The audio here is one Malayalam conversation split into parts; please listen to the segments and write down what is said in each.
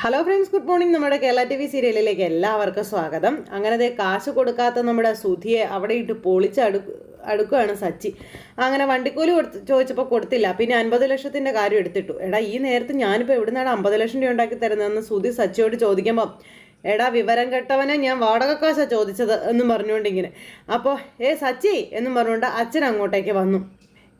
ഹലോ ഫ്രണ്ട്സ് ഗുഡ് മോർണിംഗ് നമ്മുടെ കേരള ടി വി സീരിയലിലേക്ക് എല്ലാവർക്കും സ്വാഗതം. അങ്ങനെ ദേ കാശ് കൊടുക്കാത്ത നമ്മുടെ സുധിയെ അവിടെ ഇട്ട് പൊളിച്ച് അടു അടുക്കുകയാണ് സച്ചി. അങ്ങനെ വണ്ടിക്കൂലി കൊടുത്ത് ചോദിച്ചപ്പോൾ കൊടുത്തില്ല. പിന്നെ അൻപത് ലക്ഷത്തിന്റെ കാര്യം എടുത്തിട്ടു. എടാ ഈ നേരത്ത് ഞാനിപ്പോൾ എവിടുന്നാണ് അമ്പത് ലക്ഷം രൂപ ഉണ്ടാക്കി തരുന്നതെന്ന് സുധി സച്ചിയോട് ചോദിക്കുമ്പോൾ എടാ വിവരം കെട്ടവനെ ഞാൻ വാടക കാശാണ് ചോദിച്ചത് എന്നും പറഞ്ഞുകൊണ്ട് ഇങ്ങനെ അപ്പോൾ ഏ സച്ചി എന്നും പറഞ്ഞുകൊണ്ട് അച്ഛൻ അങ്ങോട്ടേക്ക് വന്നു.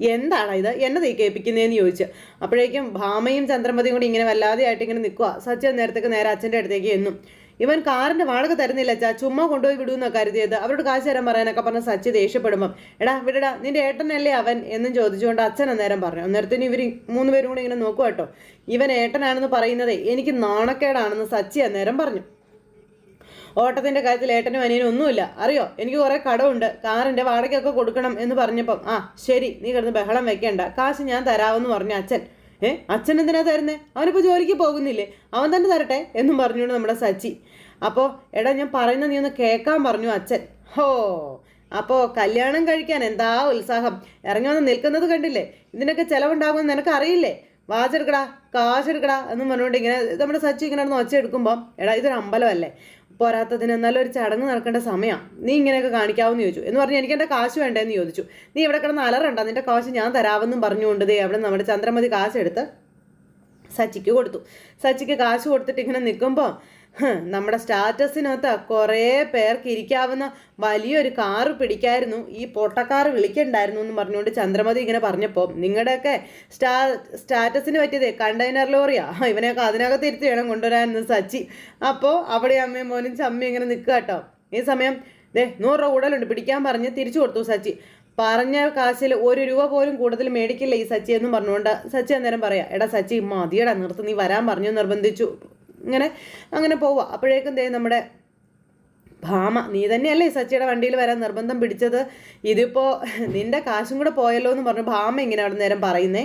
എന്താണ് ഇത് എന്നെ തീ കേൾപ്പിക്കുന്നതെന്ന് ചോദിച്ചു. അപ്പോഴേക്കും ഭാമയും ചന്ദ്രമതിയും കൂടി ഇങ്ങനെ വല്ലാതെ ആയിട്ട് ഇങ്ങനെ നിൽക്കുക സച്ചിൻ നേരത്തേക്ക് നേരെ അച്ഛന്റെ അടുത്തേക്ക് എന്നും. ഇവൻ കാറിന്റെ വാടക തരുന്നില്ല അച്ഛാ. ചുമ്മാ കൊണ്ടുപോയി വിടുമെന്നാ കരുതിയത്. അവരോട് കാശ് തരാൻ പറയാനൊക്കെ പറഞ്ഞ സച്ചി ദേഷ്യപ്പെടുമ്പം എടാ വിടടാ നിന്റെ ഏട്ടനല്ലേ അവൻ? എന്നും ചോദിച്ചുകൊണ്ട് അച്ഛൻ അന്നേരം പറഞ്ഞു. അന്നേരത്തിന് ഇവർ മൂന്ന് പേരും കൂടി ഇങ്ങനെ നോക്കുക കേട്ടോ. ഇവൻ ഏട്ടനാണെന്ന് പറയുന്നതേ എനിക്ക് നാണക്കേടാണെന്ന് സച്ചി അന്നേരം പറഞ്ഞു. ഓട്ടത്തിന്റെ കാര്യത്തിൽ ഏട്ടനും അനിയനും ഒന്നുമില്ല. അറിയോ? എനിക്ക് കുറേ കടമുണ്ട്. കാറിന്റെ വാടകയൊക്കെ കൊടുക്കണം എന്ന് പറഞ്ഞപ്പം ആ ശരി നീ കിടന്ന് ബഹളം വെക്കേണ്ട. കാശ് ഞാൻ തരാമെന്ന് പറഞ്ഞ അച്ഛൻ. ഏ അച്ഛൻ എന്തിനാ തരുന്നേ? അവനിപ്പോൾ ജോലിക്ക് പോകുന്നില്ലേ? അവൻ തന്നെ തരട്ടെ എന്നും പറഞ്ഞുകൊണ്ട് നമ്മുടെ സച്ചി. അപ്പോൾ എടാ ഞാൻ പറയുന്ന നീ ഒന്ന് കേൾക്കാൻ പറഞ്ഞു അച്ഛൻ. ഹോ അപ്പോൾ കല്യാണം കഴിക്കാൻ എന്താ ഉത്സാഹം? ഇറങ്ങി വന്ന് നിൽക്കുന്നത് കണ്ടില്ലേ? ഇതിനൊക്കെ ചിലവുണ്ടാകുമെന്ന് നിനക്ക് അറിയില്ലേ വാച്ചെടുക്കടാ കാശെടുക്കടാ എന്നും പറഞ്ഞുകൊണ്ട് ഇങ്ങനെ നമ്മുടെ സച്ചി ഇങ്ങനെ ഒച്ച എടുക്കുമ്പോൾ എടാ ഇതൊരു അമ്പലമല്ലേ? പോരാത്തതിന് നല്ലൊരു ചടങ്ങ് നടക്കേണ്ട സമയമാണ് നീ ഇങ്ങനെയൊക്കെ കാണിക്കാവെന്ന് ചോദിച്ചു. എന്ന് പറഞ്ഞ് എനിക്ക് എന്റെ കാശ് വേണ്ടേന്ന് ചോദിച്ചു. നീ ഇവിടെ കിടന്ന് അലറുണ്ട. നിന്റെ കാശ് ഞാൻ തരാമെന്നും പറഞ്ഞുകൊണ്ട് ദേ അവിടെ നമ്മുടെ ചന്ദ്രമതി കാശെടുത്ത് സച്ചിക്ക് കൊടുത്തു. സച്ചിക്ക് കാശ് കൊടുത്തിട്ട് ഇങ്ങനെ നിൽക്കുമ്പോൾ നമ്മുടെ സ്റ്റാറ്റസിനകത്ത് കുറേ പേർക്ക് ഇരിക്കാവുന്ന വലിയൊരു കാറ് പിടിക്കായിരുന്നു. ഈ പൊട്ടക്കാർ വിളിക്കണ്ടായിരുന്നു എന്ന് പറഞ്ഞുകൊണ്ട് ചന്ദ്രമതി ഇങ്ങനെ പറഞ്ഞപ്പോൾ നിങ്ങളുടെയൊക്കെ സ്റ്റാ സ്റ്റാറ്റസിന് പറ്റിയതേ കണ്ടെയ്നർ ലോറിയാ? ഇവനെയൊക്കെ അതിനകത്ത് ഇരുത്തി വേണം കൊണ്ടുവരാൻ സച്ചി. അപ്പോൾ അവിടെ അമ്മയും മോനും ചമ്മി ഇങ്ങനെ നിൽക്കുക കേട്ടോ. ഈ സമയം ദേ നൂറ് രൂപ കൂടുതലുണ്ട് പിടിക്കാൻ പറഞ്ഞ് തിരിച്ചു കൊടുത്തു സച്ചി. പറഞ്ഞ കാശിൽ ഒരു രൂപ പോലും കൂടുതൽ മേടിക്കില്ല ഈ സച്ചി എന്നും പറഞ്ഞുകൊണ്ട് സച്ചി അന്നേരം പറയാം എടാ സച്ചി മതിയടാ നിർത്ത് നീ വരാൻ പറഞ്ഞു നിർബന്ധിച്ചു. ഇങ്ങനെ അങ്ങനെ പോവുക. അപ്പോഴേക്കും ദേ നമ്മുടെ ഭാമ നീ തന്നെയല്ലേ സച്ചിയുടെ വണ്ടിയിൽ വരാൻ നിർബന്ധം പിടിച്ചത്? ഇതിപ്പോൾ നിന്റെ കാശും കൂടെ പോയല്ലോ എന്ന് പറഞ്ഞു ഭാമ ഇങ്ങനെ അവിടെ നേരം പറയുന്നേ.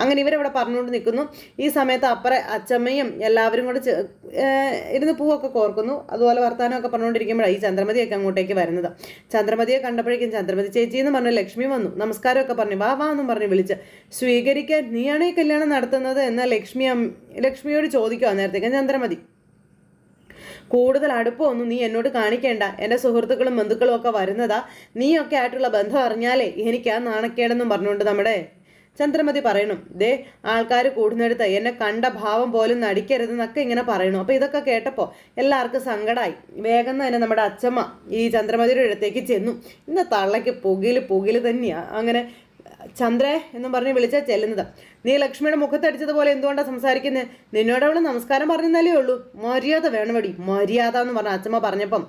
അങ്ങനെ ഇവരവിടെ പറഞ്ഞുകൊണ്ട് നിൽക്കുന്നു. ഈ സമയത്ത് അപ്പറെ അച്ചമ്മയും എല്ലാവരും കൂടെ ഇരുന്ന് പൂവൊക്കെ കോർക്കുന്നു. അതുപോലെ വർത്തമാനമൊക്കെ പറഞ്ഞുകൊണ്ടിരിക്കുമ്പോഴാണ് ഈ ചന്ദ്രമതിയൊക്കെ അങ്ങോട്ടേക്ക് വരുന്നത്. ചന്ദ്രമതിയെ കണ്ടപ്പോഴേക്കും ചന്ദ്രമതി ചേച്ചി എന്ന് പറഞ്ഞ് ലക്ഷ്മി വന്നു. നമസ്കാരമൊക്കെ പറഞ്ഞു വാ വാ എന്നും പറഞ്ഞ് വിളിച്ച്. സ്വീകരിക്കാൻ നീയാണ് ഈ കല്യാണം നടത്തുന്നത്? എന്ന് ലക്ഷ്മി ലക്ഷ്മിയോട് ചോദിക്കുക നേരത്തേക്ക് ചന്ദ്രമതി. കൂടുതൽ അടുപ്പമൊന്നും നീ എന്നോട് കാണിക്കേണ്ട. എന്റെ സുഹൃത്തുക്കളും ബന്ധുക്കളും ഒക്കെ വരുന്നതാ. നീയൊക്കെ ആയിട്ടുള്ള ബന്ധം അറിഞ്ഞാലേ എനിക്ക് ആ നാണക്കേടെന്നും പറഞ്ഞുകൊണ്ട് നമ്മുടെ ചന്ദ്രമതി പറയണം ദേ ആൾക്കാർ കൂടുന്നിടത്ത് എന്നെ കണ്ട ഭാവം പോലും നടിക്കരുതെന്നൊക്കെ ഇങ്ങനെ പറയണു. അപ്പോൾ ഇതൊക്കെ കേട്ടപ്പോൾ എല്ലാവർക്കും സങ്കടമായി വേഗം തന്നെ നമ്മുടെ അച്ഛമ്മ ഈ ചന്ദ്രമതിയുടെ അടുത്തേക്ക് ചെന്നു. ഇന്ന് തള്ളയ്ക്ക് പുകിൽ പുകിൽ തന്നെയാണ് അങ്ങനെ ചന്ദ്രേ എന്നും പറഞ്ഞ് വിളിച്ചാൽ ചെല്ലുന്നത്. നീ ലക്ഷ്മിയുടെ മുഖത്തടിച്ചതുപോലെ എന്തുകൊണ്ടാണ് സംസാരിക്കുന്നത് നിന്നോട് അവൾ നമസ്കാരം പറഞ്ഞെന്നാലേ ഉള്ളൂ. മര്യാദ വേണമടി മര്യാദ എന്ന് പറഞ്ഞ അച്ഛമ്മ പറഞ്ഞപ്പം.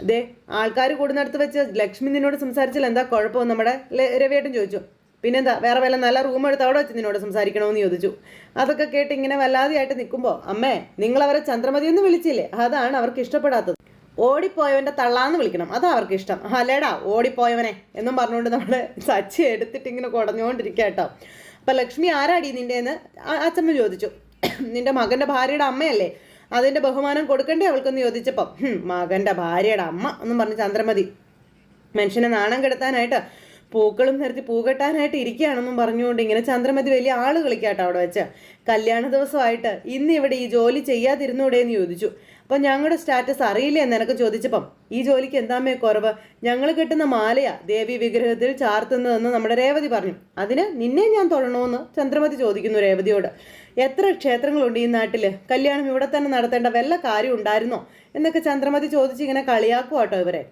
അതെ ആൾക്കാർ കൂടുന്നിടത്ത് വെച്ച് ലക്ഷ്മി നിന്നോട് സംസാരിച്ചാൽ എന്താ കുഴപ്പം? നമ്മുടെ രവിയേട്ടൻ ചോദിച്ചു. പിന്നെന്താ വേറെ വല്ല നല്ല റൂം എടുത്ത് അവിടെ വെച്ച് നിന്നോട് സംസാരിക്കണമെന്ന് ചോദിച്ചു. അതൊക്കെ കേട്ട് ഇങ്ങനെ വല്ലാതെയായിട്ട് നിൽക്കുമ്പോൾ അമ്മേ നിങ്ങൾ അവരെ ചന്ദ്രമതി എന്ന് വിളിച്ചില്ലേ? അതാണ് അവർക്ക് ഇഷ്ടപ്പെടാത്തത്. ഓടിപ്പോയവന്റെ തള്ളാന്ന് വിളിക്കണം. അതാ അവർക്ക് ഇഷ്ടം. അല്ലേടാ ഓടിപ്പോയവനെ. എന്നും പറഞ്ഞുകൊണ്ട് നമ്മൾ സച്ചി എടുത്തിട്ട് ഇങ്ങനെ കുടഞ്ഞുകൊണ്ടിരിക്കുക കേട്ടോ അപ്പൊ ലക്ഷ്മി ആരാടി നിന്റെന്ന്? ആ- അച്ഛമ്മ ചോദിച്ചു. നിന്റെ മകന്റെ ഭാര്യയുടെ അമ്മയല്ലേ? അതിന്റെ ബഹുമാനം കൊടുക്കണ്ടേ അവൾക്കൊന്ന് ചോദിച്ചപ്പം. മകന്റെ ഭാര്യയുടെ അമ്മ എന്നും പറഞ്ഞ് ചന്ദ്രമതി മനുഷ്യനെ നാണം കെടുത്താനായിട്ട് പൂക്കളും നിരത്തി പൂകെട്ടാനായിട്ട് ഇരിക്കുകയാണെന്നും പറഞ്ഞുകൊണ്ട് ഇങ്ങനെ ചന്ദ്രമതി വലിയ ആൾ കളിക്കാട്ടോ അവിടെ വെച്ച്. കല്യാണ ദിവസമായിട്ട് ഇന്ന് ഇവിടെ ഈ ജോലി ചെയ്യാതിരുന്നൂടെ എന്ന് ചോദിച്ചു. അപ്പം ഞങ്ങളുടെ സ്റ്റാറ്റസ് അറിയില്ലേ എന്നെനക്ക് ചോദിച്ചപ്പം ഈ ജോലിക്ക് എന്താമേ കുറവ്? ഞങ്ങൾ കെട്ടുന്ന മാലയാ ദേവി വിഗ്രഹത്തിൽ ചാർത്തുന്നതെന്ന് നമ്മുടെ രേവതി പറഞ്ഞു. അതിന് നിന്നെ ഞാൻ തൊഴണമെന്ന് ചന്ദ്രമതി ചോദിക്കുന്നു രേവതിയോട്. എത്ര ക്ഷേത്രങ്ങളുണ്ട് ഈ നാട്ടിൽ കല്യാണം ഇവിടെ തന്നെ നടത്തേണ്ട വല്ല കാര്യം ഉണ്ടായിരുന്നോ? എന്നൊക്കെ ചന്ദ്രമതി ചോദിച്ച് ഇങ്ങനെ കളിയാക്കുവാട്ടോ ഇവരെ.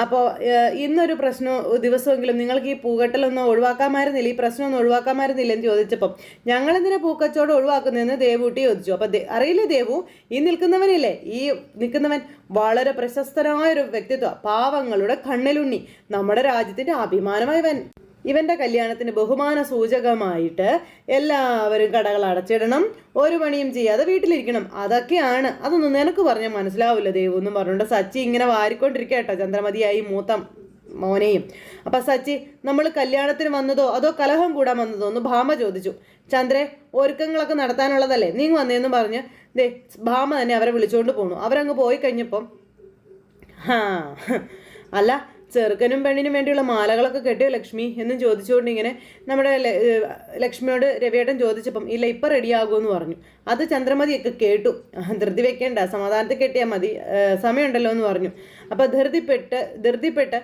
അപ്പോൾ ഇന്നൊരു പ്രശ്നം ദിവസമെങ്കിലും നിങ്ങൾക്ക് ഈ പൂകെട്ടലൊന്നും ഒഴിവാക്കാമായിരുന്നില്ല ഈ പ്രശ്നമൊന്നും ഒഴിവാക്കാമായിരുന്നില്ല എന്ന് ചോദിച്ചപ്പം ഞങ്ങൾ പൂക്കച്ചോട് ഒഴിവാക്കുന്നതെന്ന് ദേവൂട്ടി ചോദിച്ചു. അപ്പം അറിയില്ലേ ദേവു? ഈ നിൽക്കുന്നവനില്ലേ? ഈ നിൽക്കുന്നവൻ വളരെ പ്രശസ്തനായ ഒരു വ്യക്തിത്വം പാവങ്ങളുടെ കണ്ണിലുണ്ണി നമ്മുടെ രാജ്യത്തിന്റെ അഭിമാനമായവൻ. ഇവന്റെ കല്യാണത്തിന് ബഹുമാന സൂചകമായിട്ട് എല്ലാവരും കടകൾ അടച്ചിടണം ഒരു പണിയും ചെയ്യാതെ വീട്ടിലിരിക്കണം. അതൊക്കെയാണ്. അതൊന്നും നിനക്ക് പറഞ്ഞാൽ മനസ്സിലാവില്ല ദേവു ഒന്നും പറഞ്ഞുകൊണ്ട് സച്ചി ഇങ്ങനെ വാരിക്കൊണ്ടിരിക്കുക കേട്ടോ. ചന്ദ്രമതിയായി മൂത്ത മോനെയും. അപ്പൊ സച്ചി നമ്മൾ കല്യാണത്തിന് വന്നതോ അതോ കലഹം കൂടാൻ വന്നതോ? എന്ന് ഭാമ ചോദിച്ചു. ചന്ദ്രെ ഒരുക്കങ്ങളൊക്കെ നടത്താനുള്ളതല്ലേ? നീ വന്നേന്ന് പറഞ്ഞ് ദേ ഭാമ തന്നെ അവരെ വിളിച്ചുകൊണ്ട് പോണു അവരങ്ങ് പോയി കഴിഞ്ഞപ്പം ഹാ അല്ല ചെറുക്കനും പെണ്ണിനും വേണ്ടിയുള്ള മാലകളൊക്കെ കെട്ടിയോ ലക്ഷ്മി എന്നും ചോദിച്ചുകൊണ്ട് ഇങ്ങനെ നമ്മുടെ ലക്ഷ്മിയോട് രവിയേട്ടൻ ചോദിച്ചപ്പം ഇല്ല ഇപ്പം റെഡിയാകുമെന്ന് പറഞ്ഞു. അത് ചന്ദ്രമതിയൊക്കെ കേട്ടു. ധൃതി വെക്കേണ്ട. സമാധാനത്തിൽ കെട്ടിയാൽ മതി. സമയമുണ്ടല്ലോ എന്ന് പറഞ്ഞു. അപ്പോൾ ധൃതിപ്പെട്ട് ധൃതിപ്പെട്ട്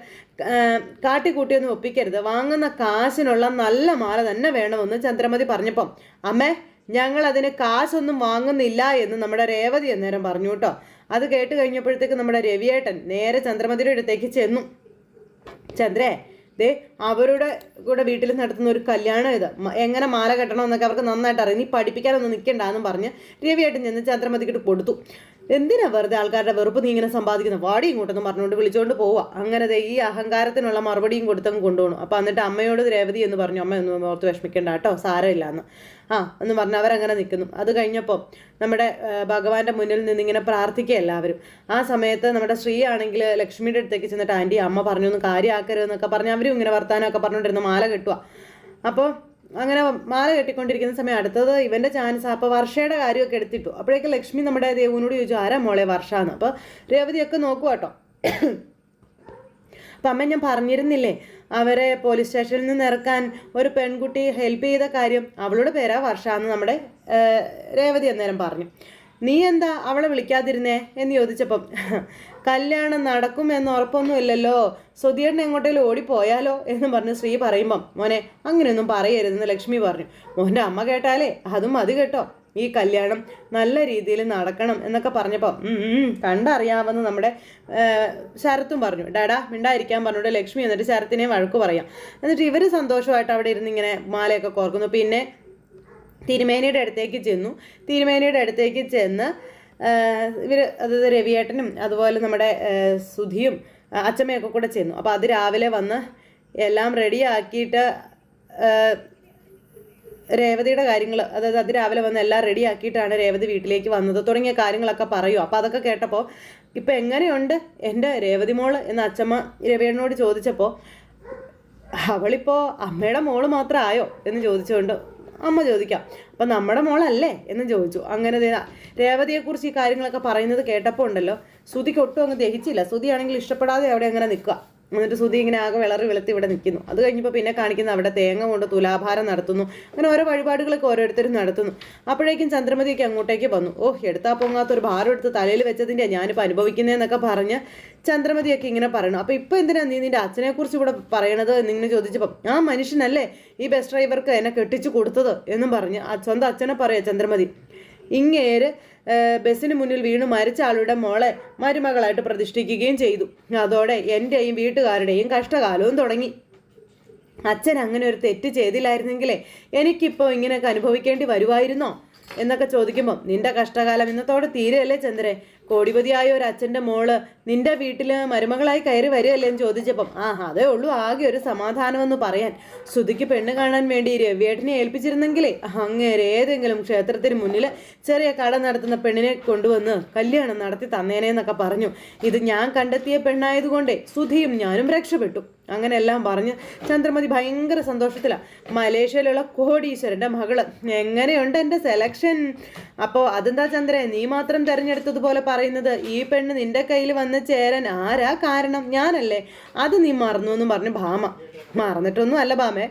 കാട്ടിക്കൂട്ടിയൊന്നും ഒപ്പിക്കരുത്. വാങ്ങുന്ന കാശിനുള്ള നല്ല മാല തന്നെ വേണമെന്ന് ചന്ദ്രമതി പറഞ്ഞപ്പം അമ്മേ ഞങ്ങൾ അതിന് കാശൊന്നും വാങ്ങുന്നില്ല എന്ന് നമ്മുടെ രേവതി അന്നേരം പറഞ്ഞു കേട്ടോ. അത് കേട്ട് കഴിഞ്ഞപ്പോഴത്തേക്ക് നമ്മുടെ രവിയേട്ടൻ നേരെ ചന്ദ്രമതിയുടെ അടുത്തേക്ക് ചെന്നു. ചന്ദ്രേ ദേ അവരുടെ കൂടെ വീട്ടിൽ നടത്തുന്ന ഒരു കല്യാണം ഇത്. എങ്ങനെ മാല കെട്ടണമെന്നൊക്കെ അവർക്ക് നന്നായിട്ട് അറിയാം. നീ പഠിപ്പിക്കാനൊന്നും നിൽക്കണ്ടെന്നും പറഞ്ഞ് രവിയായിട്ട് ചെന്ന് ചന്ദ്രമതിക്കിട്ട് കൊടുത്തു. എന്തിനാ വെറുതെ ആൾക്കാരുടെ വെറുപ്പ് നീ ഇങ്ങനെ സമ്പാദിക്കുന്നത് വാടി ഇങ്ങോട്ടെന്ന് പറഞ്ഞുകൊണ്ട് വിളിച്ചുകൊണ്ട് പോവുക. അങ്ങനെ ഈ അഹങ്കാരത്തിനുള്ള മറുപടിയും കൊടുത്തങ്ങ് കൊണ്ടുപോകണം. അപ്പം എന്നിട്ട് അമ്മയോട് രേവതി എന്ന് പറഞ്ഞു അമ്മ ഒന്നും ഓർത്ത് വിഷമിക്കേണ്ട കേട്ടോ സാരമില്ല എന്ന് ആ എന്ന് പറഞ്ഞ് അവരങ്ങനെ നിൽക്കുന്നു. അത് കഴിഞ്ഞപ്പോൾ നമ്മുടെ ഭഗവാന്റെ മുന്നിൽ നിന്ന് ഇങ്ങനെ പ്രാർത്ഥിക്കുക എല്ലാവരും. ആ സമയത്ത് നമ്മുടെ സ്ത്രീ ആണെങ്കിൽ ലക്ഷ്മിയുടെ അടുത്തേക്ക് ചെന്നിട്ട് ആന്റി അമ്മ പറഞ്ഞു ഒന്ന് കാര്യമാക്കരുതെന്നൊക്കെ പറഞ്ഞ് അവരും ഇങ്ങനെ വർത്താനമൊക്കെ പറഞ്ഞുകൊണ്ടിരുന്നു മാല കെട്ടുക അപ്പോൾ അങ്ങനെ മാല കെട്ടിക്കൊണ്ടിരിക്കുന്ന സമയം അടുത്തത് ഇവന്റെ ചാൻസ് അപ്പോൾ വർഷയുടെ കാര്യമൊക്കെ എടുത്തിട്ടു. അപ്പോഴേക്ക് ലക്ഷ്മി നമ്മുടെ ദേവുവിനോട് ചോദിച്ചു ആരാ മോളെ വർഷാന്ന്? അപ്പോൾ രേവതിയൊക്കെ നോക്കുക കേട്ടോ. അപ്പം അമ്മ ഞാൻ പറഞ്ഞിരുന്നില്ലേ അവരെ പോലീസ് സ്റ്റേഷനിൽ നിന്ന് ഇറക്കാൻ ഒരു പെൺകുട്ടി ഹെൽപ്പ് ചെയ്ത കാര്യം അവളുടെ പേരാ വർഷ എന്ന് നമ്മുടെ രേവതി അന്നേരം പറഞ്ഞു. നീ എന്താ അവളെ വിളിക്കാതിരുന്നേ? എന്ന് ചോദിച്ചപ്പം കല്യാണം നടക്കും എന്ന് ഉറപ്പൊന്നുമില്ലല്ലോ. സുധീറിനെ എങ്ങോട്ടേലും ഓടിപ്പോയാലോ എന്ന് പറഞ്ഞ് ശ്രീ പറയുമ്പം മോനെ അങ്ങനെയൊന്നും പറയരുതെന്ന് ലക്ഷ്മി പറഞ്ഞു. മോന്റെ അമ്മ കേട്ടാലേ അതും മതി കേട്ടോ. ഈ കല്യാണം നല്ല രീതിയിൽ നടക്കണം എന്നൊക്കെ പറഞ്ഞപ്പോൾ കണ്ടറിയാമെന്ന് നമ്മുടെ ശരത്തും പറഞ്ഞു. ഡാഡാ മിണ്ടായിരിക്കാൻ പറഞ്ഞുകൊണ്ട് ലക്ഷ്മി എന്നിട്ട് ശരത്തിനെ വഴക്ക് പറയാം. എന്നിട്ട് ഇവർ സന്തോഷമായിട്ട് അവിടെ ഇരുന്ന് ഇങ്ങനെ മാലയൊക്കെ കോർക്കുന്നു. പിന്നെ തിരുമേനിയുടെ അടുത്തേക്ക് ചെന്നു. തിരുമേനിയുടെ അടുത്തേക്ക് ചെന്ന് ഇവർ അതായത് രവിയേട്ടനും അതുപോലെ നമ്മുടെ സുധിയും അച്ചമ്മയൊക്കെ കൂടെ ചെയ്യുന്നു. അപ്പോൾ അത് രാവിലെ വന്ന് എല്ലാം റെഡിയാക്കിയിട്ട് രേവതിയുടെ കാര്യങ്ങൾ അതായത് അത് രാവിലെ വന്ന് എല്ലാം റെഡി ആക്കിയിട്ടാണ് രേവതി വീട്ടിലേക്ക് വന്നത്. തുടങ്ങിയ കാര്യങ്ങളൊക്കെ പറയും. അപ്പോൾ അതൊക്കെ കേട്ടപ്പോൾ ഇപ്പം എങ്ങനെയുണ്ട് എന്റെ രേവതി മോൾ? എന്ന് അച്ചമ്മ രവിയണ്ണോട് ചോദിച്ചപ്പോൾ അവളിപ്പോൾ അമ്മയുടെ മോൾ മാത്രമായോ എന്ന് ചോദിച്ചുകൊണ്ട് അമ്മ ചോദിക്കാം. അപ്പം നമ്മുടെ മോളല്ലേ? എന്ന് ചോദിച്ചു. അങ്ങനെ രേവതിയെക്കുറിച്ച് ഈ കാര്യങ്ങളൊക്കെ പറയുന്നത് കേട്ടപ്പോൾ ഉണ്ടല്ലോ. ശ്രുതിക്ക് ഒട്ടും അങ്ങ് ദഹിച്ചില്ല. ശ്രുതിയാണെങ്കിൽ ഇഷ്ടപ്പെടാതെ അവിടെ അങ്ങനെ നിൽക്കുക. എന്നിട്ട് സുധി ഇങ്ങനെ ആകെ വിളറി വിളത്തി ഇവിടെ നിൽക്കുന്നു. അത് കഴിഞ്ഞപ്പോൾ പിന്നെ കാണിക്കുന്ന അവിടെ തേങ്ങ കൊണ്ട് തുലാഭാരം നടത്തുന്നു. അങ്ങനെ ഓരോ വഴിപാടുകളൊക്കെ ഓരോരുത്തരും നടത്തുന്നു. അപ്പോഴേക്കും ചന്ദ്രമതിയൊക്കെ അങ്ങോട്ടേക്ക് വന്നു. ഓ എടുത്താൽ പൊങ്ങാത്ത ഒരു ഭാരം എടുത്ത് തലയിൽ വെച്ചതിന്റെ ഞാനിപ്പോൾ അനുഭവിക്കുന്നതെന്നൊക്കെ പറഞ്ഞ് ചന്ദ്രമതിയൊക്കെ ഇങ്ങനെ പറയണം. അപ്പോൾ ഇപ്പോൾ എന്തിനാ നീ നിന്റെ അച്ഛനെക്കുറിച്ച് ഇവിടെ പറയണത് എന്നിങ്ങനെ ചോദിച്ചപ്പം ആ മനുഷ്യനല്ലേ ഈ ബസ് ഡ്രൈവർക്ക് എന്നെ കെട്ടിച്ചു കൊടുത്തത്? എന്നും പറഞ്ഞ് സ്വന്തം അച്ഛനെ പറയാം ചന്ദ്രമതി. ഇങ്ങേര് ബസ്സിന് മുന്നിൽ വീണ് മരിച്ച ആളുടെ മോളെ മരുമകളായിട്ട് പ്രതിഷ്ഠിക്കുകയും ചെയ്തു. അതോടെ എന്റെയും വീട്ടുകാരുടെയും കഷ്ടകാലവും തുടങ്ങി. അച്ഛൻ അങ്ങനെ ഒരു തെറ്റ് ചെയ്തില്ലായിരുന്നെങ്കിലേ എനിക്കിപ്പോൾ ഇങ്ങനെയൊക്കെ അനുഭവിക്കേണ്ടി വരുമായിരുന്നോ എന്നൊക്കെ ചോദിക്കുമ്പോൾ നിന്റെ കഷ്ടകാലം ഇന്നത്തോടെ തീരെയല്ലേ ചന്ദ്രേ? കോടിപതിയായ ഒരു അച്ഛന്റെ മോൾ നിന്റെ വീട്ടിൽ മരുമകളായി കയറി വരികയല്ലേ എന്ന് ചോദിച്ചപ്പം ആ അതേ ഉള്ളൂ ആകെ ഒരു സമാധാനമെന്ന് പറയാൻ. ശ്രുതിക്ക് പെണ്ണ് കാണാൻ വേണ്ടി രവിയേട്ടനെ ഏൽപ്പിച്ചിരുന്നെങ്കിലേ അങ്ങേരെ ഏതെങ്കിലും ക്ഷേത്രത്തിന് മുന്നിൽ ചെറിയ കട നടത്തുന്ന പെണ്ണിനെ കൊണ്ടുവന്ന് കല്യാണം നടത്തി തന്നേനെന്നൊക്കെ പറഞ്ഞു. ഇത് ഞാൻ കണ്ടെത്തിയ പെണ്ണായതുകൊണ്ടേ സുധിയും ഞാനും രക്ഷപ്പെട്ടു. അങ്ങനെയെല്ലാം പറഞ്ഞ് ചന്ദ്രമതി ഭയങ്കര സന്തോഷത്തിലാണ് മലേഷ്യയിലുള്ള കോടീശ്വരന്റെ മകൾ എങ്ങനെയുണ്ട് എന്റെ സെലക്ഷൻ അപ്പോൾ അതെന്താ ചന്ദ്രൻ നീ മാത്രം തിരഞ്ഞെടുത്തതുപോലെ പറയുന്നത് ഈ പെണ്ണ് നിന്റെ കയ്യിൽ വന്ന് ചേരാൻ ആരാ കാരണം ഞാനല്ലേ? അത് നീ മറന്നു എന്ന് പറഞ്ഞു ഭാമ. മറന്നിട്ടൊന്നും അല്ല ഭാമേ.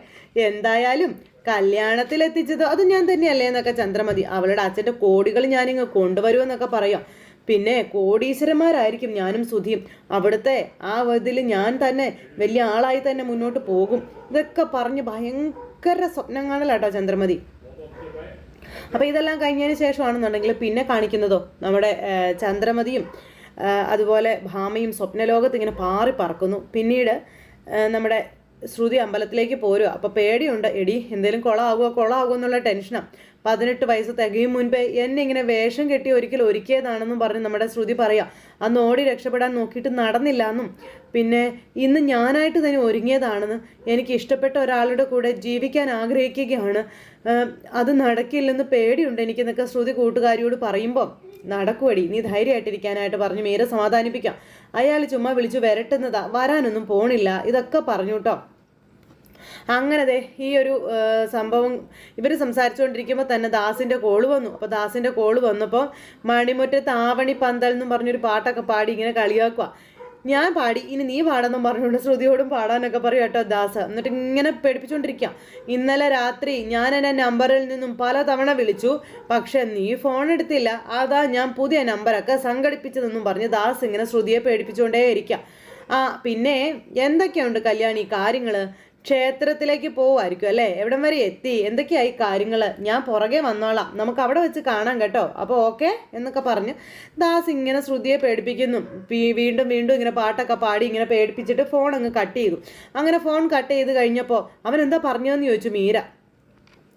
എന്തായാലും കല്യാണത്തിൽ എത്തിച്ചത് അത് ഞാൻ തന്നെയല്ലേ എന്നൊക്കെ ചന്ദ്രമതി അവളുടെ അച്ഛന്റെ കോടികൾ ഞാനിങ്ങ് കൊണ്ടുവരുമെന്നൊക്കെ പറയാം. പിന്നെ കോടീശ്വരന്മാരായിരിക്കും ഞാനും സുധിയും. അവിടുത്തെ ആ ഇതിൽ ഞാൻ തന്നെ വലിയ ആളായി തന്നെ മുന്നോട്ട് പോകും. ഇതൊക്കെ പറഞ്ഞ് ഭയങ്കര സ്വപ്നം കാണലാട്ടോ ചന്ദ്രമതി. അപ്പോൾ ഇതെല്ലാം കഴിഞ്ഞതിന് ശേഷമാണെന്നുണ്ടെങ്കിൽ പിന്നെ കാണിക്കുന്നതോ നമ്മുടെ ചന്ദ്രമതിയും അതുപോലെ ഭാമയും സ്വപ്നലോകത്ത് ഇങ്ങനെ പാറി പറക്കുന്നു. പിന്നീട് നമ്മുടെ ശ്രുതി അമ്പലത്തിലേക്ക് പോരുക. അപ്പോൾ പേടിയുണ്ട് എടി എന്തെങ്കിലും കുളമാകുമോ കുളമാകുമോ എന്നുള്ള ടെൻഷനാണ് പതിനെട്ട് വയസ്സ് തികയും മുൻപേ എന്നെ ഇങ്ങനെ വേഷം കെട്ടി ഒരിക്കൽ ഒരുക്കിയതാണെന്നും പറഞ്ഞ് നമ്മുടെ ശ്രുതി പറയാം. അന്ന് ഓടി രക്ഷപ്പെടാൻ നോക്കിയിട്ട് നടന്നില്ല എന്നും. പിന്നെ ഇന്ന് ഞാനായിട്ട് തന്നെ ഒരുങ്ങിയതാണെന്ന് എനിക്ക് ഇഷ്ടപ്പെട്ട ഒരാളുടെ കൂടെ ജീവിക്കാൻ ആഗ്രഹിക്കുകയാണ്. അത് നടക്കില്ലെന്ന് പേടിയുണ്ട് എനിക്കെന്നൊക്കെ ശ്രുതി കൂട്ടുകാരിയോട് പറയുമ്പോൾ നടക്കുവടി. നീ ധൈര്യമായിട്ടിരിക്കാനായിട്ട് പറഞ്ഞു മീര സമാധാനിപ്പിക്കാം. അയാൾ ചുമ്മാ വിളിച്ചു വരട്ടുന്നതാ. വരാനൊന്നും പോണില്ല. ഇതൊക്കെ പറഞ്ഞു കേട്ടോ അങ്ങനെ ദേ ഈ ഒരു സംഭവം ഇവർ സംസാരിച്ചുകൊണ്ടിരിക്കുമ്പോൾ തന്നെ ദാസിന്റെ കോൾ വന്നു. അപ്പോൾ ദാസിന്റെ കോൾ വന്നപ്പോൾ മണിമുറ്റത്ത് താവണി പന്തൽ എന്നും പറഞ്ഞൊരു പാട്ടൊക്കെ പാടി ഇങ്ങനെ കളിയാക്കുക ഞാൻ പാടി ഇനി നീ പാടെന്നും പറഞ്ഞുകൊണ്ട് ശ്രുതിയോടും പാടാനൊക്കെ പറയും കേട്ടോ ദാസ്. എന്നിട്ട് ഇങ്ങനെ പേടിപ്പിച്ചുകൊണ്ടിരിക്കാം ഇന്നലെ രാത്രി ഞാൻ എന്റെ നമ്പറിൽ നിന്നും പല തവണ വിളിച്ചു. പക്ഷെ നീ ഫോൺ എടുത്തില്ല. അതാ ഞാൻ പുതിയ നമ്പറൊക്കെ സംഘടിപ്പിച്ചതെന്നും പറഞ്ഞ് ദാസ് ഇങ്ങനെ ശ്രുതിയെ പേടിപ്പിച്ചുകൊണ്ടേ ഇരിക്കാം ആ പിന്നെ എന്തൊക്കെയുണ്ട് കല്യാണി കാര്യങ്ങൾ ക്ഷേത്രത്തിലേക്ക് പോവായിരിക്കും അല്ലേ? എവിടം വരെ എത്തി? എന്തൊക്കെയായി കാര്യങ്ങൾ ഞാൻ പുറകെ വന്നോളാം. നമുക്ക് അവിടെ വെച്ച് കാണാം കേട്ടോ. അപ്പോൾ ഓക്കെ എന്നൊക്കെ പറഞ്ഞു. ദാസ് ഇങ്ങനെ ശ്രുതിയെ പേടിപ്പിക്കുന്നു. വീണ്ടും വീണ്ടും ഇങ്ങനെ പാട്ടൊക്കെ പാടി ഇങ്ങനെ പേടിപ്പിച്ചിട്ട് ഫോൺ അങ്ങ് കട്ട് ചെയ്തു. അങ്ങനെ ഫോൺ കട്ട് ചെയ്ത് കഴിഞ്ഞപ്പോൾ അവൻ എന്താ പറഞ്ഞതെന്ന് ചോദിച്ചു മീര.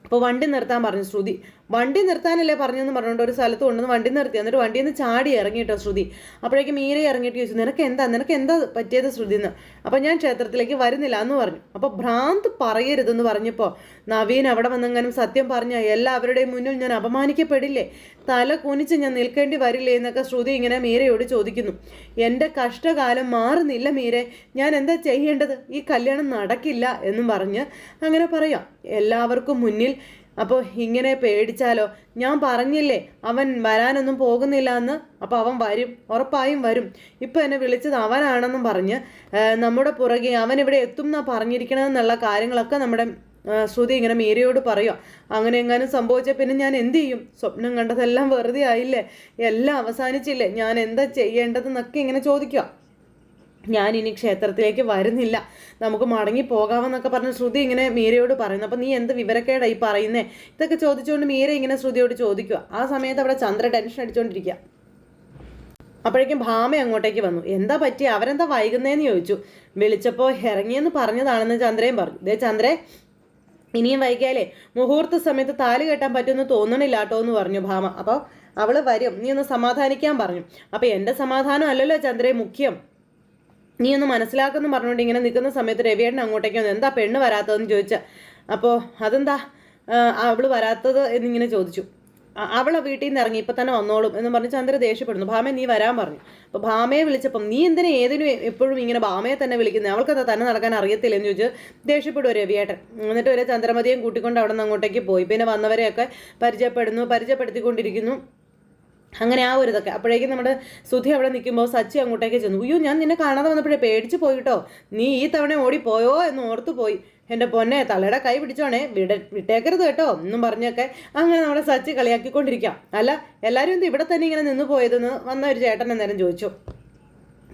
അപ്പോൾ വണ്ടി നിർത്താൻ പറഞ്ഞു ശ്രുതി. വണ്ടി നിർത്താനല്ലേ പറഞ്ഞെന്ന് പറഞ്ഞുകൊണ്ട് ഒരു സ്ഥലത്ത് കൊണ്ടുവന്ന് വണ്ടി നിർത്തി. എന്നിട്ട് വണ്ടിയിൽ നിന്ന് ചാടി ഇറങ്ങിയിട്ടോ ശ്രുതി. അപ്പോഴേക്കും മീര ഇറങ്ങിയിട്ട് ചോദിച്ചു നിനക്ക് എന്താ നിനക്ക് എന്താ പറ്റിയത് ശ്രുതി എന്ന് അപ്പോൾ ഞാൻ ക്ഷേത്രത്തിലേക്ക് വരുന്നില്ല എന്ന് പറഞ്ഞു. അപ്പോൾ ഭ്രാന്ത് പറയരുതെന്ന് പറഞ്ഞപ്പോൾ നവീൻ അവിടെ വന്നെങ്ങാനും സത്യം പറഞ്ഞ എല്ലാവരുടെയും മുന്നിൽ ഞാൻ അപമാനിക്കപ്പെടില്ലേ? തല കുനിച്ച് ഞാൻ നിൽക്കേണ്ടി വരില്ലേ എന്നൊക്കെ ശ്രുതി ഇങ്ങനെ മീരയോട് ചോദിക്കുന്നു. എന്റെ കഷ്ടകാലം മാറുന്നില്ല മീരെ. ഞാൻ എന്താ ചെയ്യേണ്ടത്? ഈ കല്യാണം നടക്കില്ല എന്നും പറഞ്ഞ് അങ്ങനെ പറയാം. എല്ലാവർക്കും മുന്നിൽ അപ്പോൾ ഇങ്ങനെ പേടിച്ചാലോ? ഞാൻ പറഞ്ഞില്ലേ അവൻ വരാനൊന്നും പോകുന്നില്ല എന്ന് അപ്പോൾ അവൻ വരും ഉറപ്പായും വരും. ഇപ്പോൾ എന്നെ വിളിച്ചത് അവനാണെന്നും പറഞ്ഞ് നമ്മുടെ പുറകെ അവൻ ഇവിടെ എത്തും എന്നാ പറഞ്ഞിരിക്കണമെന്നുള്ള കാര്യങ്ങളൊക്കെ നമ്മുടെ ശ്രുതി ഇങ്ങനെ മീരയോട് പറയുക അങ്ങനെ എങ്ങാനും സംഭവിച്ചാൽ പിന്നെ ഞാൻ എന്ത് ചെയ്യും? സ്വപ്നം കണ്ടതെല്ലാം വെറുതെ ആയില്ലേ? എല്ലാം അവസാനിച്ചില്ലേ? ഞാൻ എന്താ ചെയ്യേണ്ടതെന്നൊക്കെ ഇങ്ങനെ ചോദിക്കുക ഞാൻ ഇനി ക്ഷേത്രത്തിലേക്ക് വരുന്നില്ല. നമുക്ക് മടങ്ങി പോകാമെന്നൊക്കെ പറഞ്ഞ് ശ്രുതി ഇങ്ങനെ മീരയോട് പറയുന്നു. അപ്പം നീ എന്ത് വിവരക്കേടായി പറയുന്നേ? ഇതൊക്കെ ചോദിച്ചുകൊണ്ട് മീര ഇങ്ങനെ ശ്രുതിയോട് ചോദിക്കുക ആ സമയത്ത് അവിടെ ചന്ദ്ര ടെൻഷൻ അടിച്ചുകൊണ്ടിരിക്കുക അപ്പോഴേക്കും ഭാമ അങ്ങോട്ടേക്ക് വന്നു. എന്താ പറ്റി അവരെന്താ വൈകുന്നതെന്ന് ചോദിച്ചു? വിളിച്ചപ്പോൾ ഇറങ്ങിയെന്ന് പറഞ്ഞതാണെന്ന് ചന്ദ്രയും പറഞ്ഞു. ദേ ചന്ദ്രേ ഇനിയും വൈകിയാലേ മുഹൂർത്ത സമയത്ത് താലി കെട്ടാൻ പറ്റുമെന്ന് തോന്നണില്ല കേട്ടോ എന്ന് പറഞ്ഞു ഭാമ. അപ്പോൾ അവൾ വരും. നീ ഒന്ന് സമാധാനിക്കാൻ പറഞ്ഞു. അപ്പോൾ എന്റെ സമാധാനം അല്ലല്ലോ ചന്ദ്രേ മുഖ്യം. നീ ഒന്ന് മനസ്സിലാക്കുന്നു പറഞ്ഞുകൊണ്ട് ഇങ്ങനെ നിൽക്കുന്ന സമയത്ത് രവിയേട്ടൻ അങ്ങോട്ടേക്ക് വന്നു. എന്താ പെണ്ണ് വരാത്തതെന്ന് ചോദിച്ച അപ്പോൾ അതെന്താ? അവൾ വരാത്തത് എന്നിങ്ങനെ ചോദിച്ചു. അവളെ വീട്ടിൽ നിന്ന് ഇറങ്ങി ഇപ്പം തന്നെ വന്നോളും എന്ന് പറഞ്ഞ് ചന്ദ്ര ദേഷ്യപ്പെടുന്നു. ഭാമ നീ വരാൻ പറഞ്ഞു. അപ്പോൾ ഭാമയെ വിളിച്ചപ്പം നീ എന്തിനാ ഏതിനും എപ്പോഴും ഇങ്ങനെ ഭാമയെ തന്നെ വിളിക്കുന്നത് അവൾക്കത് തന്നെ നടക്കാൻ അറിയത്തില്ല എന്ന് ചോദിച്ച് ദേഷ്യപ്പെടും രവിയേട്ടൻ. എന്നിട്ട് ഒരു ചന്ദ്രമതിയും കൂട്ടിക്കൊണ്ട് അവിടെ നിന്ന് അങ്ങോട്ടേക്ക് പോയി. പിന്നെ വന്നവരെയൊക്കെ പരിചയപ്പെടുന്നു. പരിചയപ്പെടുത്തിക്കൊണ്ടിരിക്കുന്നു. അങ്ങനെ ആ ഒരു ഇതൊക്കെ. അപ്പോഴേക്കും നമ്മുടെ സുധി അവിടെ നിൽക്കുമ്പോൾ സച്ചി അങ്ങോട്ടേക്ക് ചെന്നു. അയ്യോ ഞാൻ നിന്നെ കാണാതെ വന്നപ്പോഴേ പേടിച്ച് പോയിട്ടോ? നീ ഈ തവണ ഓടിപ്പോയോ? എന്ന് ഓർത്തു പോയി. എന്റെ പൊന്നെ തലയുടെ കൈ പിടിച്ചോണേ. വിട വിട്ടേക്കരുത് കേട്ടോ എന്നും പറഞ്ഞൊക്കെ അങ്ങനെ നമ്മുടെ സച്ചി കളിയാക്കിക്കൊണ്ടിരിക്കാം. അല്ല എല്ലാവരും എന്ത് ഇവിടെ തന്നെ ഇങ്ങനെ നിന്ന് പോയതെന്ന് വന്ന ഒരു ചേട്ടൻ അന്നേരം ചോദിച്ചു.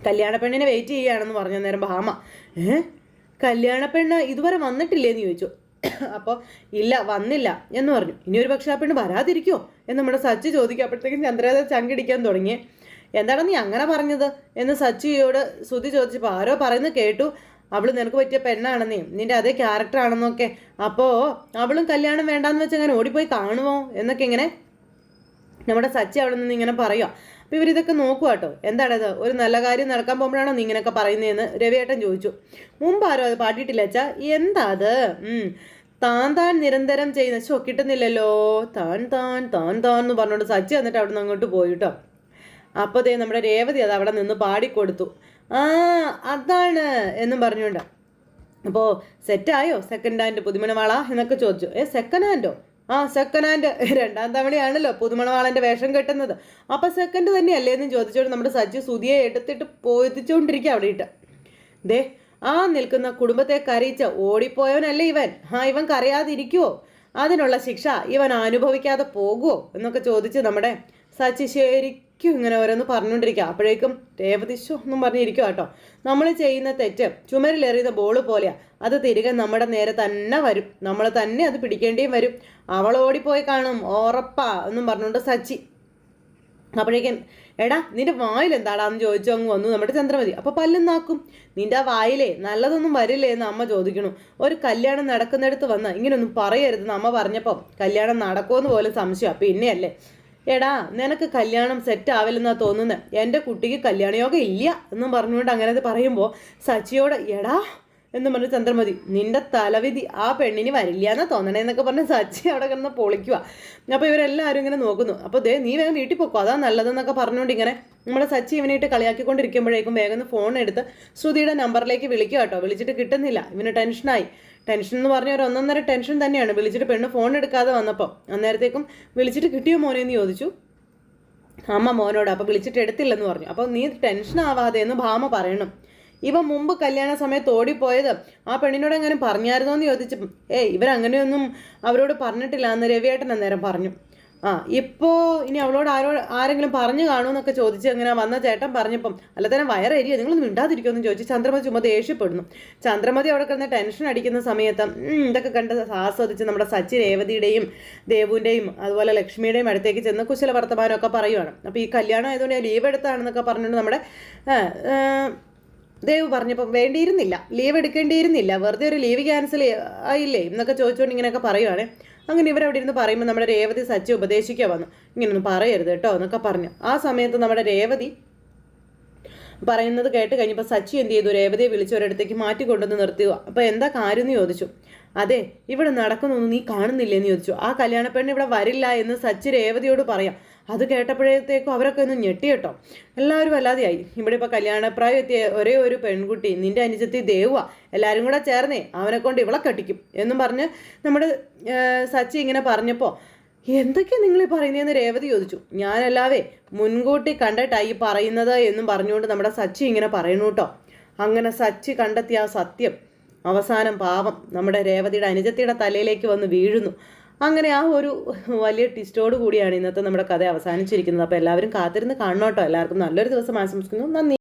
കല്യാണ പെണ്ണിനെ വെയിറ്റ് ചെയ്യുകയാണെന്ന് പറഞ്ഞ നേരം ഭാമ. ഏഹ് കല്യാണ പെണ്ണ് ഇതുവരെ വന്നിട്ടില്ലേന്ന് ചോദിച്ചു. അപ്പോൾ ഇല്ല വന്നില്ല എന്ന് പറഞ്ഞു. ഇനി ഒരു പക്ഷേ ആ പെണ്ണ് വരാതിരിക്കുമോ എന്ന് നമ്മുടെ സച്ചി ചോദിക്കും അപ്പോഴത്തേക്കും ചന്ദ്രേത ചങ്കിടിക്കാൻ തുടങ്ങി. എന്താണ് നീ അങ്ങനെ പറഞ്ഞത്? എന്ന് സച്ചിയോട് ശ്രുതി ചോദിച്ചപ്പോൾ ആരോ പറയുന്നത് കേട്ടു. അവൾ നിനക്ക് പറ്റിയ പെണ്ണാണെന്നേ. നിന്റെ അതേ ക്യാരക്ടർ ആണെന്നൊക്കെ. അപ്പോൾ അവളും കല്യാണം വേണ്ടാന്ന് വെച്ച് അങ്ങനെ ഓടിപ്പോയി കാണുമോ എന്നൊക്കെ ഇങ്ങനെ നമ്മുടെ സച്ചി അവിടെ നിന്ന് ഇങ്ങനെ പറയുക അപ്പോൾ ഇവരിതൊക്കെ നോക്കുക കേട്ടോ എന്താണത്? ഒരു നല്ല കാര്യം നടക്കാൻ പോകുമ്പോഴാണോ നീ ഇങ്ങനെയൊക്കെ പറയുന്നതെന്ന് രവിയേട്ടൻ ചോദിച്ചു. മുമ്പ് ആരോ അത് പാടിയിട്ടില്ല അച്ഛാ. എന്താ അത് താൻ താൻ നിരന്തരം ചെയ്യുന്ന ശോ കിട്ടുന്നില്ലല്ലോ. താൻ താൻ താൻ താൻ എന്ന് പറഞ്ഞുകൊണ്ട് സച്ചി എന്നിട്ട് അവിടെ നിന്ന് അങ്ങോട്ട് പോയി കേട്ടോ അപ്പോൾ ദേ നമ്മുടെ രേവതി അത് അവിടെ നിന്ന് പാടിക്കൊടുത്തു. ആ അതാണ് എന്നും പറഞ്ഞുകൊണ്ട്. അപ്പോൾ സെറ്റായോ സെക്കൻഡ് ഹാൻഡ് പുതുമണവാള എന്നൊക്കെ ചോദിച്ചു. ഏ സെക്കൻഡ് ഹാൻഡോ ആ സെക്കൻഡ് ഹാൻഡ് രണ്ടാം തവണയാണല്ലോ പുതുമണവാളന്റെ വേഷം കെട്ടുന്നത്. അപ്പം സെക്കൻഡ് തന്നെയല്ലേ എന്ന് ചോദിച്ചോണ്ട് നമ്മുടെ സജ്ജു സുതിയെ എടുത്തിട്ട് പോയിച്ചുകൊണ്ടിരിക്കുക അവിടെ ഇട്ട് ദേ ആ നിൽക്കുന്ന കുടുംബത്തെ കരയിച്ച ഓടിപ്പോയവനല്ലേ ഇവൻ? ആ ഇവൻ കരയാതിരിക്കുവോ? അതിനുള്ള ശിക്ഷ ഇവൻ അനുഭവിക്കാതെ പോകുമോ എന്നൊക്കെ ചോദിച്ച് നമ്മുടെ സച്ചി ശരിക്കും ഇങ്ങനെ ഓരോന്ന് പറഞ്ഞുകൊണ്ടിരിക്കുക. അപ്പോഴേക്കും രേവതിശോ എന്നും പറഞ്ഞിരിക്കുക കേട്ടോ. നമ്മൾ ചെയ്യുന്ന തെറ്റ് ചുമരിലെറിയുന്ന ബോൾ പോലെയാ. അത് തിരികെ നമ്മുടെ നേരെ തന്നെ വരും. നമ്മൾ തന്നെ അത് പിടിക്കേണ്ടിയും വരും. അവൾ ഓടിപ്പോയി കാണും. ഉറപ്പാ എന്നും പറഞ്ഞുകൊണ്ട് സച്ചി. അപ്പോഴേക്കും എടാ നിന്റെ വായിൽ എന്താടാന്ന് ചോദിച്ചു അങ്ങ് വന്നു. നമ്മുടെ ചന്ദ്രമതി. അപ്പൊ പല്ലും നാക്കും. നിന്റെ ആ വായിലേ നല്ലതൊന്നും വരില്ലേ എന്ന് അമ്മ ചോദിക്കണു. ഒരു കല്യാണം നടക്കുന്നിടത്ത് വന്ന പറയരുത് പറയരുതെന്ന് അമ്മ പറഞ്ഞപ്പോൾ കല്യാണം നടക്കുമെന്ന് പോലും സംശയം പിന്നെയല്ലേ? എടാ നിനക്ക് കല്യാണം സെറ്റ് ആവില്ലെന്നാ തോന്നുന്നത് എന്റെ കുട്ടിക്ക് കല്യാണയോഗം ഇല്ല എന്നും പറഞ്ഞുകൊണ്ട് അങ്ങനെ അത് പറയുമ്പോൾ സച്ചിയോട് എടാ എന്ന് പറഞ്ഞ് ചന്ദ്രമതി നിന്റെ തലവിധി ആ പെണ്ണിന് വരില്ല എന്നാ തോന്നണേ എന്നൊക്കെ പറഞ്ഞ് സച്ചി അവിടെ കിടന്ന് പൊളിക്കുക അപ്പോൾ ഇവരെല്ലാവരും ഇങ്ങനെ നോക്കുന്നു. അപ്പോൾ ദേ നീ വേഗം വീട്ടിൽ പോക്കോ അതാ നല്ലതെന്നൊക്കെ പറഞ്ഞുകൊണ്ട് ഇങ്ങനെ നമ്മളെ സച്ചി ഇവനായിട്ട് കളിയാക്കിക്കൊണ്ടിരിക്കുമ്പോഴേക്കും വേഗം ഫോൺ എടുത്ത് ശ്രുതിയുടെ നമ്പറിലേക്ക് വിളിക്കുക കേട്ടോ വിളിച്ചിട്ട് കിട്ടുന്നില്ല. ഇവന് ടെൻഷനായി ടെൻഷൻ എന്ന് പറഞ്ഞ ഒരു ഒന്നൊന്നര ടെൻഷൻ തന്നെയാണ്. വിളിച്ചിട്ട് പെണ്ണ് ഫോൺ എടുക്കാതെ വന്നപ്പോൾ അന്നേരത്തേക്കും വിളിച്ചിട്ട് കിട്ടിയോ മോനെ എന്ന് ചോദിച്ചു. അമ്മ മോനോട് അപ്പോൾ വിളിച്ചിട്ട് എടുത്തില്ലെന്ന് പറഞ്ഞു. അപ്പോൾ നീ ടെൻഷൻ ആവാതെ എന്ന് ഭാമ പറയണം. ഇവ മുമ്പ് കല്യാണ സമയത്ത് ഓടിപ്പോയത് ആ പെണ്ണിനോട് എങ്ങനെ പറഞ്ഞായിരുന്നോ എന്ന് ചോദിച്ചപ്പം ഏയ് ഇവരങ്ങനെയൊന്നും അവരോട് പറഞ്ഞിട്ടില്ല എന്ന് രവിയേട്ടൻ അന്നേരം പറഞ്ഞു. ആ ഇപ്പോൾ ഇനി അവളോട് ആരോ ആരെങ്കിലും പറഞ്ഞു കാണുമെന്നൊക്കെ ചോദിച്ച് അങ്ങനെ വന്ന ചേട്ടൻ പറഞ്ഞപ്പം അല്ല തന്നെ വയറേരിയ നിങ്ങളൊന്നും മിണ്ടാതിരിക്കുമെന്ന് ചോദിച്ച് ചന്ദ്രമതി ചുമ്മാ ദേഷ്യപ്പെടുന്നു. ചന്ദ്രമതി അവിടെ കിടന്ന് ടെൻഷൻ അടിക്കുന്ന സമയത്ത് ഇതൊക്കെ കണ്ട് ആസ്വദിച്ച് നമ്മുടെ സച്ചി രേവതിയുടെയും ദേവുവിന്റെയും അതുപോലെ ലക്ഷ്മിയുടെയും അടുത്തേക്ക് ചെന്ന് കുശല വർത്തമാനമൊക്കെ പറയുവാണ്. അപ്പോൾ ഈ കല്യാണം ആയതുകൊണ്ട് ലീവ് എടുത്താണെന്നൊക്കെ പറഞ്ഞുകൊണ്ട് നമ്മുടെ ദേവ് പറഞ്ഞപ്പം വേണ്ടിയിരുന്നില്ല. ലീവ് എടുക്കേണ്ടിയിരുന്നില്ല. വെറുതെ ഒരു ലീവ് ക്യാൻസൽ ആയില്ലേ? എന്നൊക്കെ ചോദിച്ചുകൊണ്ട് ഇങ്ങനെയൊക്കെ പറയുവാണ്. അങ്ങനെ ഇവരവിടെ ഇരുന്ന് പറയുമ്പോൾ നമ്മുടെ രേവതി സച്ചി ഉപദേശിക്കുക വന്നു. ഇങ്ങനൊന്നും പറയരുത് കേട്ടോ എന്നൊക്കെ പറഞ്ഞു. ആ സമയത്ത് നമ്മുടെ രേവതി പറയുന്നത് കേട്ട് കഴിഞ്ഞപ്പോൾ സച്ചി എന്ത് ചെയ്തു? രേവതിയെ വിളിച്ച് ഒരിടത്തേക്ക് മാറ്റി കൊണ്ടുവന്ന് നിർത്തുക അപ്പോൾ എന്താ കാര്യം എന്ന് ചോദിച്ചു. അതെ ഇവിടെ നടക്കുന്നൊന്നും നീ കാണുന്നില്ലെന്ന് ചോദിച്ചു. ആ കല്യാണപ്പെണ്ണ് ഇവിടെ വരില്ല എന്ന് സച്ചി രേവതിയോട് പറയാം. അത് കേട്ടപ്പോഴത്തേക്കും അവരൊക്കെ ഒന്ന് ഞെട്ടി കേട്ടോ. എല്ലാവരും അല്ലാതെയായി ഇവിടെ ഇപ്പോൾ കല്യാണപ്രായം എത്തിയ ഒരേ ഒരു പെൺകുട്ടി നിന്റെ അനുജത്തി ദേവുക എല്ലാവരും കൂടെ ചേർന്നേ. അവനെ കൊണ്ട് ഇവളെ കട്ടിക്കും എന്നും പറഞ്ഞ് നമ്മുടെ സച്ചി ഇങ്ങനെ പറഞ്ഞപ്പോൾ എന്തൊക്കെയാണ് നിങ്ങൾ ഈ പറയുന്നതെന്ന് രേവതി ചോദിച്ചു. ഞാനല്ലാവേ മുൻകൂട്ടി കണ്ടിട്ടായി പറയുന്നത് എന്നും പറഞ്ഞുകൊണ്ട് നമ്മുടെ സച്ചി ഇങ്ങനെ പറയുന്നു കേട്ടോ. അങ്ങനെ സച്ചി കണ്ടെത്തിയ ആ സത്യം അവസാനം പാവം നമ്മുടെ രേവതിയുടെ അനുജത്തിയുടെ തലയിലേക്ക് വന്ന് വീഴുന്നു. അങ്ങനെ ആ ഒരു വലിയ ട്വിസ്റ്റോട് കൂടിയാണ് ഇന്നത്തെ നമ്മുടെ കഥ അവസാനിച്ചിരിക്കുന്നത്. അപ്പോൾ എല്ലാവരും കാത്തിരുന്ന് കാണണം കേട്ടോ. എല്ലാവർക്കും നല്ലൊരു ദിവസം ആശംസിക്കുന്നു. നന്ദി.